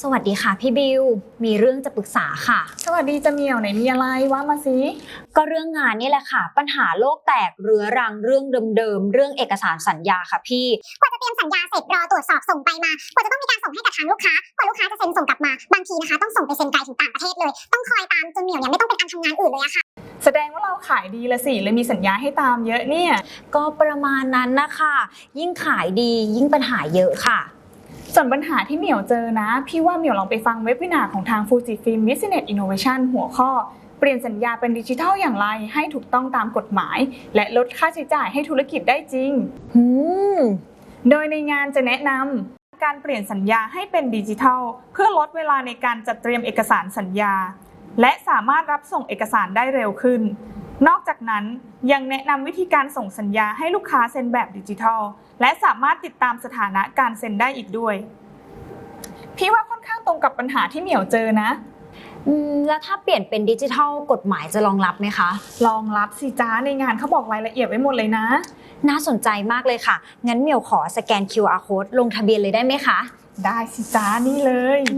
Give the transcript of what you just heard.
สวัสดีค่ะ พี่บิว มีเรื่องจะปรึกษาค่ะ สวัสดีจะเหมียวไหนมีอะไรว่ามาสิ ก็เรื่องงานนี่แหละค่ะ ปัญหาโลกแตกเรื้อรังเรื่องเดิมๆ เรื่องเอกสารสัญญาค่ะพี่ กว่าจะเตรียมสัญญาเสร็จรอตรวจสอบส่งไปมา กว่าจะต้องมีการส่งให้กับทางลูกค้ากว่าลูกค้าจะเซ็นส่งกลับมา บางทีนะคะต้องส่งไปเซ็นไกลถึงต่างประเทศเลย ต้องคอยตามจนเหมียวเนี่ยไม่ต้องเป็นอันทำงานอื่นเลยอะค่ะ แสดงว่าเราขายดีละสิเลยมีสัญญาให้ตามเยอะเนี่ย ก็ประมาณนั้นนะคะ ยิ่งขายดียิ่งปัญหาเยอะค่ะ ส่วนปัญหาที่เหมียวเจอนะ พี่ว่าเหมียวลองไปฟังเว็บวินาของทาง Fujifilm Business Innovation หัวข้อ เปลี่ยนสัญญาเป็นดิจิทัลอย่างไรให้ถูกต้องตามกฎหมาย และลดค่าใช้จ่ายให้ธุรกิจได้จริง อืม โดยในงานจะแนะนำการเปลี่ยนสัญญาให้เป็นดิจิทัล เพื่อลดเวลาในการจัดเตรียมเอกสารสัญญา และสามารถรับส่งเอกสารได้เร็วขึ้น นอกจากนั้นยังแนะนำวิธีการส่งสัญญาให้ลูกค้าเซ็นแบบดิจิทัล และสามารถติดตามสถานะการเซ็นได้อีกด้วย พี่ว่าค่อนข้างตรงกับปัญหาที่เหมียวเจอนะอืมแล้วถ้าเปลี่ยนเป็นดิจิทัลกฎหมายจะรองรับไหมคะลองรับสิจ้าในงานเขาบอกรายละเอียดไว้หมดเลยนะ น่าสนใจมากเลยค่ะ งั้นเหมียวขอสแกน QR code ลงทะเบียนเลยได้ไหมคะ ได้สิจ้านี่เลยอ